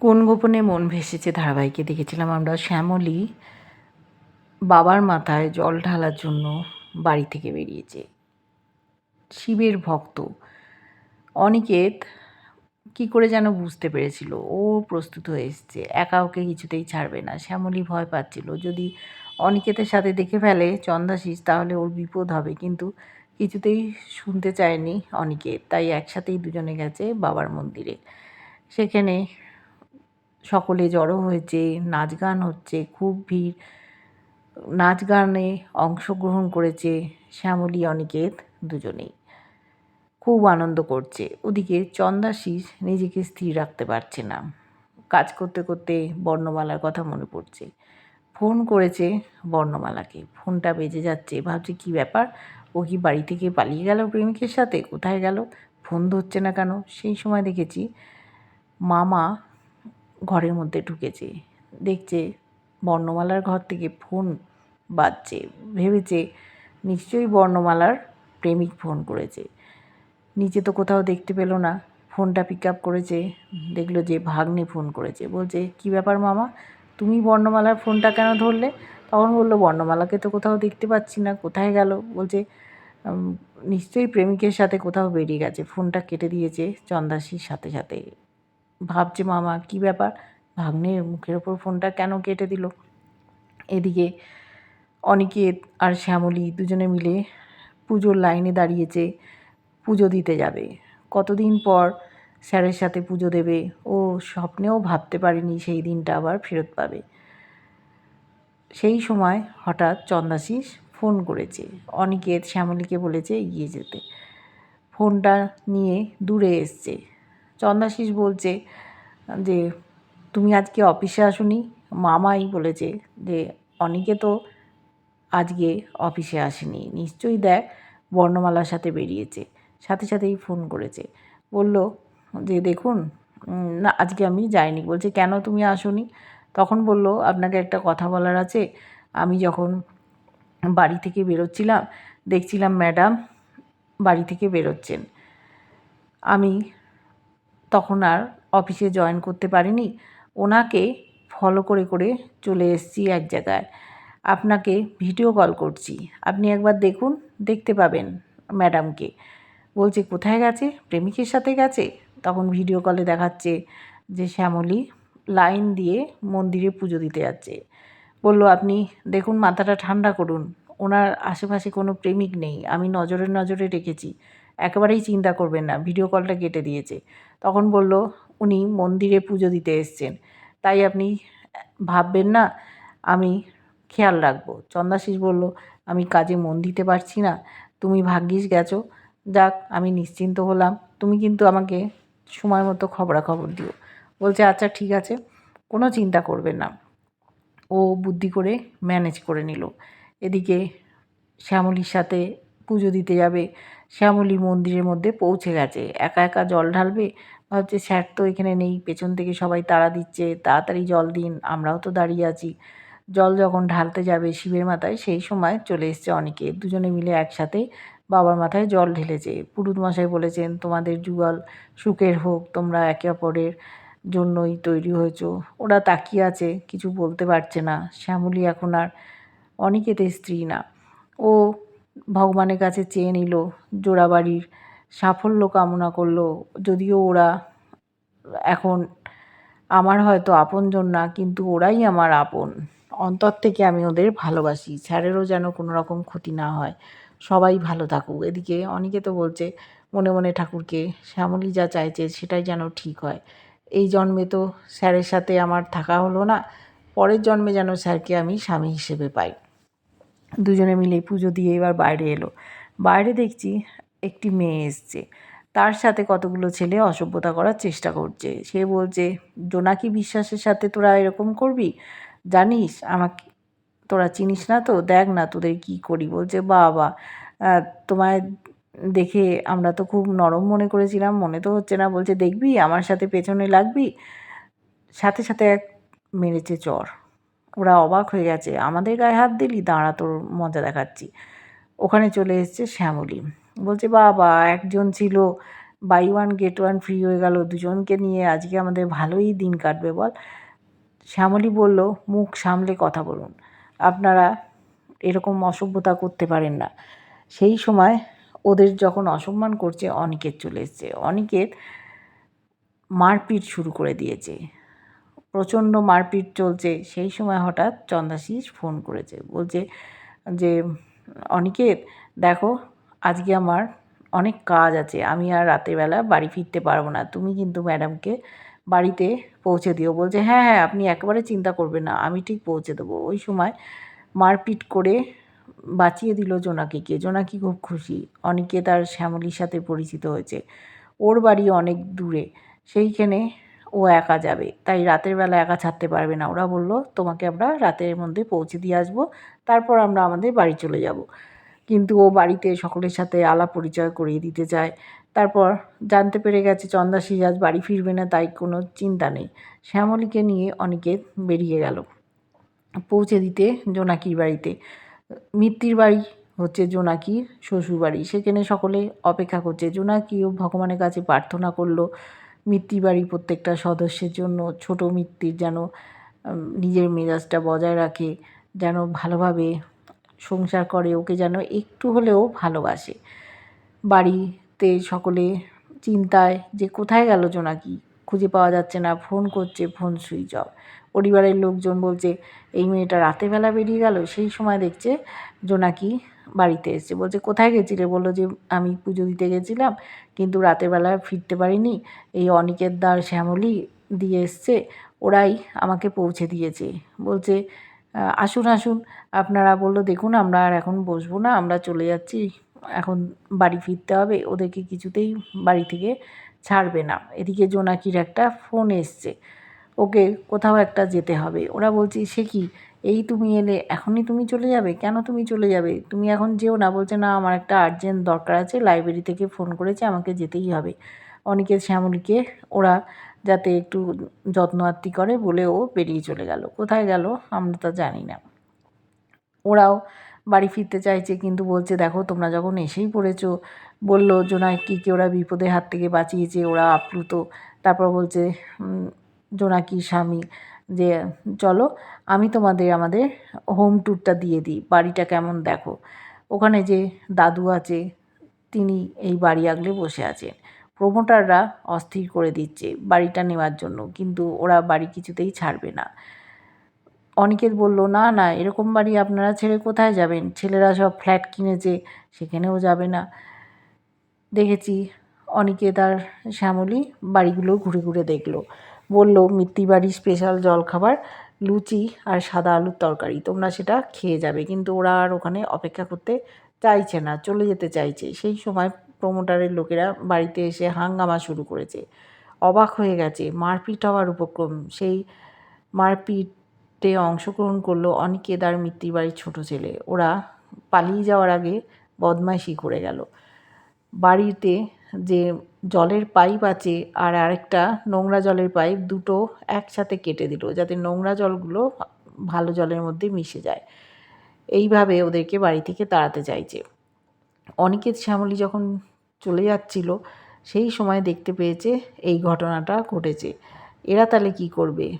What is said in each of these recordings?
কোন গোপনে মন ভেসেছে ধারাবাহিকে দেখেছিলাম আমরা? শ্যামলী বাবার মাথায় জল ঢালার জন্য বাড়ি থেকে বেরিয়েছে। শিবের ভক্ত। অনিকেত কি করে যেন বুঝতে পেরেছিল, ও প্রস্তুত হয়ে এসছে, একা ওকে কিছুতেই ছাড়বে না। শ্যামলী ভয় পাচ্ছিল, যদি অনিকেতের সাথে দেখে ফেলে চন্দাশিস, তাহলে ওর বিপদ হবে। কিন্তু কিছুতেই শুনতে চায়নি অনিকেত, তাই একসাথেই দুজনে গেছে বাবার মন্দিরে। সেখানে সকলে জড়ো হয়েছে নাচ গান হচ্ছে, খুব ভিড়। নাচ গানে অংশগ্রহণ করেছে শ্যামলী, অনিকেত দুজনেই। খুব আনন্দ করছে। ওদিকে চন্দাশিস নিজেকে স্থির রাখতে পারছে না। কাজ করতে করতে বর্ণমালার কথা মনে পড়ছে। ফোন করেছে বর্ণমালাকে। ফোনটা বেজে যাচ্ছে। ভাবছে, কি ব্যাপার? ও কি বাড়ি থেকে পালিয়ে গেল প্রেমিকের সাথে? কোথায় গেল? ফোন ধরছে না কেন? সেই সময় দেখেছি মামা ঘরের মধ্যে ঢুকেছে। দেখছে বর্ণমালার ঘর থেকে ফোন বাজছে। ভেবেছে নিশ্চয়ই বর্ণমালার প্রেমিক ফোন করেছে। নিচে তো কোথাও দেখতে পেল না। ফোনটা পিক আপ করেছে। দেখল যে ভাগ্নে ফোন করেছে। বলছে, কি ব্যাপার মামা? তুমি বর্ণমালার ফোনটা কেন ধরলে? তখন বলল, বর্ণমালাকে তো কোথাও দেখতে পাচ্ছি না। কোথায় গেল? বলছে নিশ্চয়ই প্রেমিকের সাথে কোথাও বেরিয়ে গেছে। ফোনটা কেটে দিয়েছে চন্দাসির সাথে সাথে। ভাবছে, মামা, কি ব্যাপার? ভাগ্নে মুখের ওপর ফোনটা কেন কেটে দিল? এদিকে অনিকেত আর শ্যামলী দুজনে মিলে পুজোর লাইনে দাঁড়িয়েছে, পুজো দিতে যাবে। কতদিন পর স্যারের সাথে পুজো দেবে, ও স্বপ্নেও ভাবতে পারেনি সেই দিনটা আবার ফেরত পাবে। সেই সময় হঠাৎ চন্দাশিস ফোন করেছে। অনিকেত শ্যামলীকে বলেছে এগিয়ে যেতে। ফোনটা নিয়ে দূরে এসছে। চন্দাশিস বলছে যে, তুমি আজকে অফিসে আসুনি? মামাই বলেছে যে, অনিকে তো আজকে অফিসে আসেনি। নিশ্চয়ই দেখ, বর্ণমালার সাথে বেরিয়েছে। সাথে সাথেই ফোন করেছে। বলল যে, দেখুন না, আজকে আমি যাইনি। বলছে, কেন তুমি আসোনি? তখন বলল, আপনাকে একটা কথা বলার আছে। আমি যখন বাড়ি থেকে বেরোচ্ছিলাম, দেখছিলাম ম্যাডাম বাড়ি থেকে বেরোচ্ছেন। আমি তখন আর অফিসে জয়েন করতে পারিনি। ওনাকে ফলো করে করে চলে এসেছি এক জায়গায়। আপনাকে ভিডিও কল করছি। আপনি একবার দেখুন, দেখতে পাবেন ম্যাডামকে বলছে, কোথায় গেছে? প্রেমিকের সাথে গেছে? তখন ভিডিও কলে দেখাচ্ছে যে শ্যামলী লাইন দিয়ে মন্দিরে পুজো দিতে যাচ্ছে। বলল, আপনি দেখুন, মাথাটা ঠান্ডা করুন। ওনার আশেপাশে কোনো প্রেমিক নেই। আমি নজরে নজরে রেখেছি। একেবারেই চিন্তা করবেন না ভিডিও কলটা কেটে দিয়েছে। তখন বলল, উনি মন্দিরে পুজো দিতে এসছেন। তাই আপনি ভাববেন না, আমি খেয়াল রাখব। চন্দাশিস বলল, আমি কাজে মন দিতে পারছি না, তুমি ভাগ্যিস গেছো। যাক, আমি নিশ্চিন্ত হলাম। তুমি কিন্তু আমাকে সময় মতো খবরাখবর দিও। বলছে আচ্ছা ঠিক আছে, কোনো চিন্তা করবে না। ও বুদ্ধি করে ম্যানেজ করে নিল। এদিকে শ্যামলীর সাথে পুজো দিতে যাবে। শ্যামলী মন্দিরের মধ্যে পৌঁছে গেছে। একা একা জল ঢালবে? ভাবছে, স্যার তো এখানে নেই, পেছন থেকে সবাই তাড়া দিচ্ছে, তাড়াতাড়ি জল দিন, আমরাও তো দাঁড়িয়ে আছি। জল যখন ঢালতে যাবে শিবের মাথায়, সেই সময় চলে এসছে অনেকে। দুজনে মিলে একসাথে বাবার মাথায় জল ঢেলেছে। পুরুত মশাই বলেছেন, তোমাদের যুগল সুখের হোক, তোমরা একে অপরের জন্যই তৈরি হয়েছো। ওরা তাকিয়ে আছে, কিছু বলতে পারছে না। শ্যামলী এখন আর অনিকেতের স্ত্রী না। ও ভগবানের কাছে চেয়ে নিল জোড়াবাড়ির সাফল্য কামনা করল, যদিও ওরা এখন আমার হয়তো আপনজন না, কিন্তু ওরাই আমার আপন। অন্তর থেকে আমি ওদের ভালোবাসি, স্যারেরও যেন কোনো রকম ক্ষতি না হয়। সবাই ভালো থাকুক। এদিকে অনেকে তো বলছে, মনে মনে ঠাকুরকে, শ্যামলী যা চাইছে সেটাই যেন ঠিক হয়। এই জন্মে তো স্যারের সাথে আমার থাকা হলো না, পরের জন্মে যেন স্যারকে আমি স্বামী হিসেবে পাই। দুজনে মিলে পুজো দিয়ে এবার বাইরে এলো। বাইরে দেখছি একটি মেয়ে এসছে। তার সাথে কতগুলো ছেলে অসভ্যতা করার চেষ্টা করছে। সে বলছে জোনাকি বিশ্বাসের সাথে তোরা এরকম করবি? জানিস, আমাকে, তোরা চিনিস না তো? দেখ না তোদের কি করি? বলছে, বাবা তোমায় দেখে আমরা তো খুব নরম মনে করেছিলাম, মনে তো হচ্ছে না। বলছে, দেখবি, আমার সাথে পেছনে লাগবি? সাথে সাথে এক মেরেছে চর। ওরা অবাক হয়ে গেছে, আমাদের গায়ে হাত দিলি? দাঁড়া তোর মজা দেখাচ্ছি। ওখানে চলে এসেছে শ্যামলী। বলছে, বাবা, একজন ছিল buy one get one free হয়ে গেল, দুজনকে নিয়ে আজকে আমাদের ভালোই দিন কাটবে, বল। শ্যামলী বলল, মুখ সামলে কথা বলুন। আপনারা এরকম অসভ্যতা করতে পারেন না। সেই সময় ওদের যখন অসম্মান করছে, অনিকেত চলে এসছে। অনিকেত মারপিট শুরু করে দিয়েছে। প্রচণ্ড মারপিট চলছে, সেই সময় হঠাৎ চন্দাশিস ফোন করেছে। বলছে যে, অনিকেত, দেখো, আজকে আমার অনেক কাজ আছে, আমি আর রাতেরবেলা বাড়ি ফিরতে পারব না, তুমি কিন্তু ম্যাডামকে বাড়িতে পৌঁছে দিও। বলছে হ্যাঁ হ্যাঁ আপনি একেবারে চিন্তা করবেন না, আমি ঠিক পৌঁছে দেবো। ওই সময় মারপিট করে বাঁচিয়ে দিল জোনাকিকে জোনাকি খুব খুশি অনেকে তার শ্যামলির সাথে পরিচিত হয়েছে। ওর বাড়ি অনেক দূরে, সেইখানে ও একা যাবে। তাই রাতের বেলা একা ছাড়তে পারবে না। ওরা বলল, তোমাকে আমরা রাতের মধ্যে পৌঁছে দিয়ে আসব। তারপর আমরা আমাদের বাড়ি চলে যাব। কিন্তু ও বাড়িতে সকলের সাথে আলাপ পরিচয় করিয়ে দিতে চায়। তারপর জানতে পেরে গেছে, চন্দা সিরাজ বাড়ি ফিরবে না, তাই কোনো চিন্তা নেই। শ্যামলীকে নিয়ে অনেকে বেরিয়ে গেল পৌঁছে দিতে জোনাকির বাড়িতে। মিত্তির বাড়ি হচ্ছে জোনাকির শ্বশুরবাড়ি। সেখানে সকলে অপেক্ষা করছে। জোনাকিও ভগবানের কাছে প্রার্থনা করল মিত্তির বাড়ি প্রত্যেকটা সদস্যের জন্য ছোট মিত্তির যেন নিজের মেজাজটা বজায় রাখে, যেন ভালোভাবে সংসার করে, ওকে যেন একটু হলেও ভালোবাসে। বাড়িতে সকলে চিন্তায় যে কোথায় গেল জোনাকি? খুঁজে পাওয়া যাচ্ছে না, ফোন করছে, ফোন সুইচ অফ। পরিবারের লোকজন বলছে, এই মেয়েটা রাতেরবেলা বেরিয়ে গেল, সেই সময় দেখছে জোনাকি বাড়িতে এসছে। বলছে, কোথায় গেছিলে? বলল যে, আমি পুজো দিতে গেছিলাম, কিন্তু রাতেরবেলা ফিরতে পারিনি। এই অনিকের দ্বার শ্যামলি দিয়ে এসছে, ওরাই আমাকে পৌঁছে দিয়েছে। বলছে আসুন আসুন। আপনারা বলল, দেখুন, আমরা আর এখন বসবো না, আমরা চলে যাচ্ছি, এখন বাড়ি ফিরতে হবে, ওদেরকে কিছুতেই বাড়ি থেকে ছাড়বে না। এদিকে জোনাকির একটা ফোন এসছে ওকে কোথাও একটা যেতে হবে। ওরা বলছে, সে কি? এই তুমি এলে, এখনই তুমি চলে যাবে? কেন তুমি চলে যাবে? তুমি এখন যেও না। বলছে, না, আমার একটা আর্জেন্ট দরকার আছে লাইব্রেরি থেকে ফোন করেছে, আমাকে যেতেই হবে। অনেকে শ্যামলীকে ওরা যাতে একটু যত্ন আত্মি করে বলে ও বেরিয়ে চলে গেল। কোথায় গেল আমরা তা জানি না। ওরাও বাড়ি ফিরতে চাইছে, কিন্তু বলছে, দেখো, তোমরা যখন এসেই পড়েছ, বলল জোনাকিকে ওরা বিপদের হাত থেকে বাঁচিয়েছে, ওরা আপ্লুত। তারপর বলছে জোনাকির স্বামী, যে চলো আমি তোমাদের আমাদের হোম ট্যুরটা দিয়ে দিই, বাড়িটা কেমন দেখো। ওখানে যে দাদু আছে, তিনি এই বাড়ি আগলে বসে আছেন। প্রমোটাররা অস্থির করে দিচ্ছে বাড়িটা নেওয়ার জন্য, কিন্তু ওরা বাড়ি কিছুতেই ছাড়বে না। অনিকেত বলল, না না, এরকম বাড়ি আপনারা ছেড়ে কোথায় যাবেন? ছেলেরা সব ফ্ল্যাট কিনেছে, সেখানেও যাবে না। দেখেছি অনিকেত আর শ্যামলী বাড়িগুলো ঘুরে ঘুরে দেখল। বলল, মিত্তি বাড়ির স্পেশাল জলখাবার, লুচি আর সাদা আলুর তরকারি। তোমরা সেটা খেয়ে যাবে। কিন্তু ওরা আর ওখানে অপেক্ষা করতে চাইছে না, চলে যেতে চাইছে। সেই সময় প্রমোটারের লোকেরা বাড়িতে এসে হাঙ্গামা শুরু করেছে। অবাক হয়ে গেছে, মারপিট হওয়ার উপক্রম। সেই মারপিটে অংশগ্রহণ করল অনিকেত আর মিত্তির বাড়ির ছোটো ছেলে। ওরা পালিয়ে যাওয়ার আগে বদমাইশি করে গেল। বাড়িতে যে জলের পাইপ আছে আর আরেকটা নোংরা জলের পাইপ দুটো একসাথে কেটে দিল যাতে নোংরা জলগুলো ভালো জলের মধ্যে মিশে যায়। এইভাবে ওদেরকে বাড়ি থেকে তাড়াতে চাইছে। অনিকেত শ্যামলী যখন চলে যাচ্ছিল, সেই সময় দেখতে পেয়েছে এই ঘটনাটা ঘটেছে। এরা তাহলে কি করবে?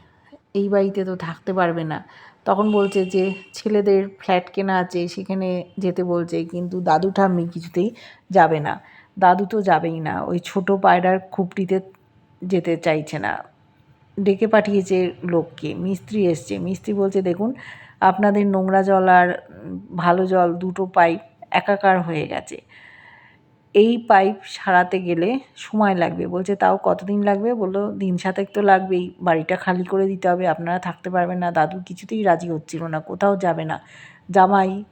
এই বাড়িতে তো থাকতে পারবে না। তখন বলছে যে, ছেলেদের ফ্ল্যাট কেনা আছে, সেখানে যেতে বলছে, কিন্তু দাদু ঠাম্মি কিছুতেই যাবে না। দাদু তো যাবেই না। ওই ছোট পায়রার খুপটিতে যেতে চাইছে না। ডেকে পাঠিয়েছে লোককে। মিস্ত্রি এসছে। মিস্ত্রি বলছে, দেখুন, আপনাদের নোংরা জল আর ভালো জল দুটো পাইপ একাকার হয়ে গেছে। এই পাইপ সারাতে গেলে সময় লাগবে। বলছে, তাও কতদিন লাগবে? বলল, দিন সাতেক তো লাগবেই। বাড়িটা খালি করে দিতে হবে। আপনারা থাকতে পারবেন না। দাদু কিছুতেই রাজি হচ্ছিল না। কোথাও যাবে না। জামাই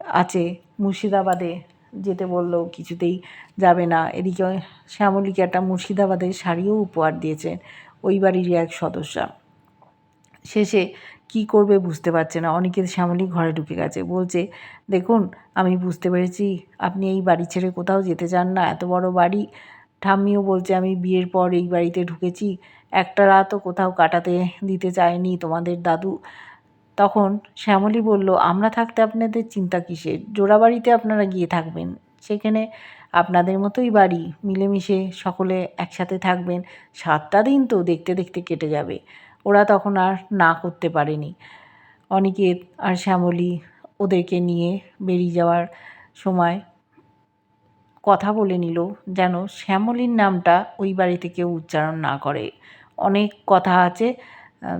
আছে মুর্শিদাবাদে। যেতে বলল, কিছুতেই যাবে না। এদিকে শ্যামলীকে একটা মুর্শিদাবাদের শাড়িও উপহার দিয়েছেন ওই বাড়িরই এক সদস্যা। শেষে কি করবে বুঝতে পারছে না। অনেকের শ্যামলী ঘরে ঢুকে গেছে। বলছে, দেখুন, আমি বুঝতে পেরেছি, আপনি এই বাড়ি ছেড়ে কোথাও যেতে চান না। এত বড় বাড়ি। ঠাম্মিও বলছে, আমি বিয়ের পর এই বাড়িতে ঢুকেছি। একটা রাতও কোথাও কাটাতে দিতে চায়নি তোমাদের দাদু। তখন শ্যামলী বলল, আমরা থাকতে আপনাদের চিন্তা কিসের? জোড়াবাড়িতে আপনারা গিয়ে থাকবেন। সেখানে আপনাদের মতোই বাড়ি, মিলেমিশে সকলে একসাথে থাকবেন। সাতটা দিন তো দেখতে দেখতে কেটে যাবে। ওরা তখন আর না করতে পারেনি। অনিকেত আর শ্যামলী ওদেরকে নিয়ে বেরিয়ে যাওয়ার সময় কথা বলে নিল যেন শ্যামলীর নামটা ওই বাড়িতে কেউ উচ্চারণ না করে। অনেক কথা আছে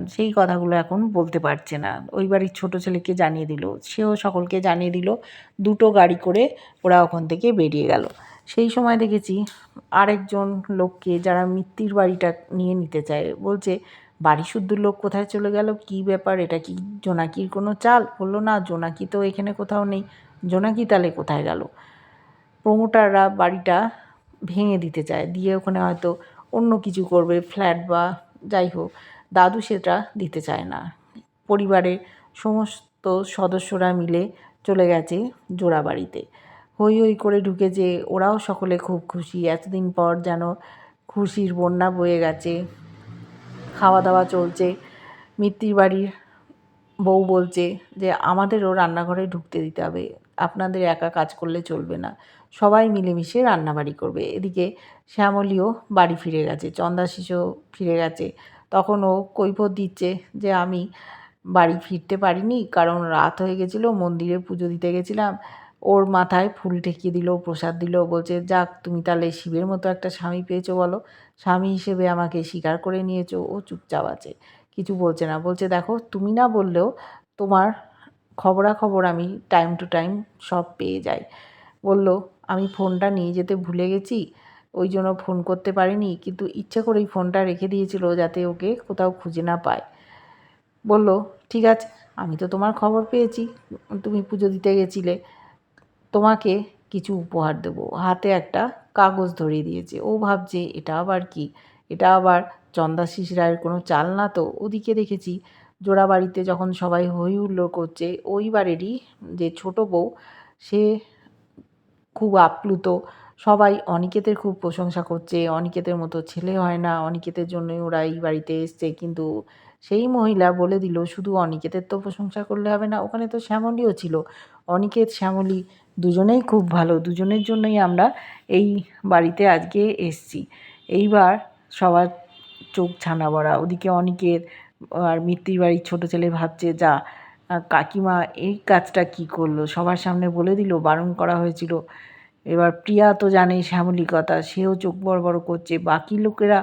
সেই কথাগুলো এখন বলতে পারছে না। ওই বাড়ির ছোটো ছেলেকে জানিয়ে দিল। সেও সকলকে জানিয়ে দিল, দুটো গাড়ি করে ওরা ওখান থেকে বেরিয়ে গেল। সেই সময় দেখেছি আরেকজন লোককে যারা মিত্তির বাড়িটা নিয়ে নিতে চায়, বলছে, বাড়ি শুদ্ধ লোক কোথায় চলে গেল? কি ব্যাপার? এটা কি জোনাকির কোনো চাল? বলল, না, জোনাকি তো এখানে কোথাও নেই। জোনাকি তাহলে কোথায় গেল? প্রমোটাররা বাড়িটা ভেঙে দিতে চায়। দিয়ে ওখানে হয়তো অন্য কিছু করবে, ফ্ল্যাট বা যাই হোক। দাদু সেটা দিতে চায় না। পরিবারের সমস্ত সদস্যরা মিলে চলে গেছে জোড়া বাড়িতে। হই হই করে ঢুকেছে ওরাও সকলে খুব খুশি। এতদিন পর যেন খুশির বন্যা বয়ে গেছে। খাওয়া দাওয়া চলছে। মিত্তির বাড়ির বউ বলছে যে, আমাদেরও রান্নাঘরে ঢুকতে দিতে হবে। আপনাদের একা কাজ করলে চলবে না। সবাই মিলেমিশে রান্নাবাড়ি করবে। এদিকে শ্যামলীও বাড়ি ফিরে গেছে। চন্দা শিশু ফিরে গেছে। তখন ও কৈফত দিচ্ছে যে আমি বাড়ি ফিরতে পারিনি, কারণ রাত হয়ে গেছিল, মন্দিরে পুজো দিতে গেছিলাম। ওর মাথায় ফুল ঠেকিয়ে দিল, প্রসাদ দিল, বলছে, যাক, তুমি তাহলে শিবের মতো একটা স্বামী পেয়েছ বলো। স্বামী হিসেবে আমাকে স্বীকার করে নিয়েছো, ও চুপচাপ আছে। কিছু বলছে না। বলছে, দেখো, তুমি না বললেও তোমার খবরাখবর আমি টাইম টু টাইম সব পেয়ে যাই। বলল, আমি ফোনটা নিয়ে যেতে ভুলে গেছি ওই জন্য ফোন করতে পারিনি। কিন্তু ইচ্ছে করেই ফোনটা রেখে দিয়েছিল যাতে ওকে কোথাও খুঁজে না পায়। বলল, ঠিক আছে, আমি তো তোমার খবর পেয়েছি। তুমি পুজো দিতে গেছিলে। তোমাকে কিছু উপহার দেবো। হাতে একটা কাগজ ধরিয়ে দিয়েছে। ও ভাবছে, এটা আবার কি? এটা আবার চন্দাশিস রায়ের কোনো চাল না তো? ওদিকে দেখেছি, জোড়া বাড়িতে যখন সবাই হই হুল্লোড় করছে, ওই বাড়িরই যে ছোট বউ, সে খুব আপ্লুত। সবাই অনিকেতের খুব প্রশংসা করছে, অনিকেতের মতো ছেলে হয় না, অনিকেতের জন্যই ওরা এই বাড়িতে এসছে। কিন্তু সেই মহিলা বলে দিল, শুধু অনিকেতের তো প্রশংসা করলে হবে না, ওখানে তো শ্যামলীও ছিল। অনিকেত, শ্যামলী দুজনেই খুব ভালো, দুজনের জন্যই আমরা এই বাড়িতে আজকে এসছি। এইবার সবার চোখ ছানা বড়া ওদিকে অনিকেত আর মিত্তির বাড়ির ছোটো ছেলে ভাবছে, যা, কাকিমা এই কাজটা কি করল? সবার সামনে বলে দিল, বারণ করা হয়েছিল। এবার প্রিয়া তো জানে শ্যামলী কথা সেও চোখ বড় বড় করছে। বাকি লোকেরা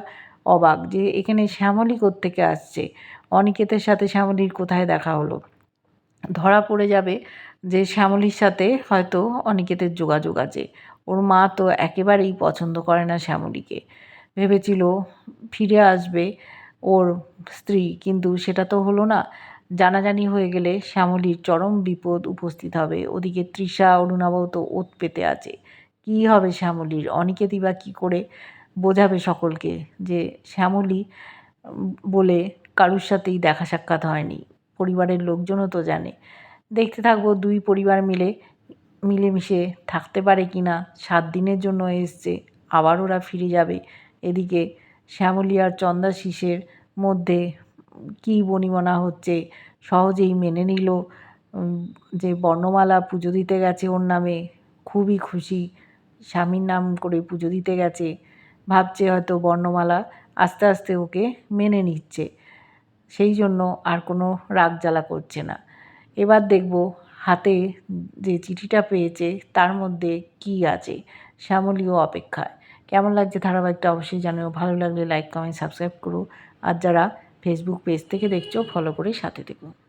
অবাক যে এখানে শ্যামলী থেকে আসছে? অনিকেতের সাথে শ্যামলীর কোথায় দেখা হলো? ধরা পড়ে যাবে যে শ্যামলীর সাথে হয়তো অনিকেতের যোগাযোগ আছে। ওর মা তো একেবারেই পছন্দ করে না শ্যামলীকে। ভেবেছিল ফিরে আসবে ওর স্ত্রী, কিন্তু সেটা তো হলো না। জানাজানি হয়ে গেলে শ্যামলীর চরম বিপদ উপস্থিত হবে। ওদিকে তৃষা, অরুণাবাবু তো ওত পেতে আছে। কী হবে শ্যামলীর? অনিকেতই বা কী করে বোঝাবে সকলকে যে শ্যামলী বলে কারুর সাথেই দেখা সাক্ষাৎ হয়নি। পরিবারের লোকজনও তো জানে। দেখতে থাকব দুই পরিবার মিলে, মিলেমিশে থাকতে পারে কি না? সাত দিনের জন্য এসছে, আবার ওরা ফিরে যাবে। এদিকে শ্যামলী আর চন্দাশিসের মধ্যে কী বনিবনা হচ্ছে সহজেই মেনে নিল যে বর্ণমালা পুজো দিতে গেছে ওর নামে। খুবই খুশি স্বামীর নাম করে পুজো দিতে গেছে, ভাবছে হয়তো বর্ণমালা আস্তে আস্তে ওকে মেনে নিচ্ছে। সেই জন্য আর কোনো রাগ জ্বালা করছে না। এবার দেখব হাতে যে চিঠিটা পেয়েছে তার মধ্যে কি আছে। শ্যামলীও অপেক্ষায়। কেমন লাগছে ধারাবাহিকটা অবশ্যই জানিও। ভালো লাগলে লাইক কমেন্ট সাবস্ক্রাইব করো। আর যারা ফেসবুক পেজ থেকে দেখছ ফলো করে সাথে থেকো।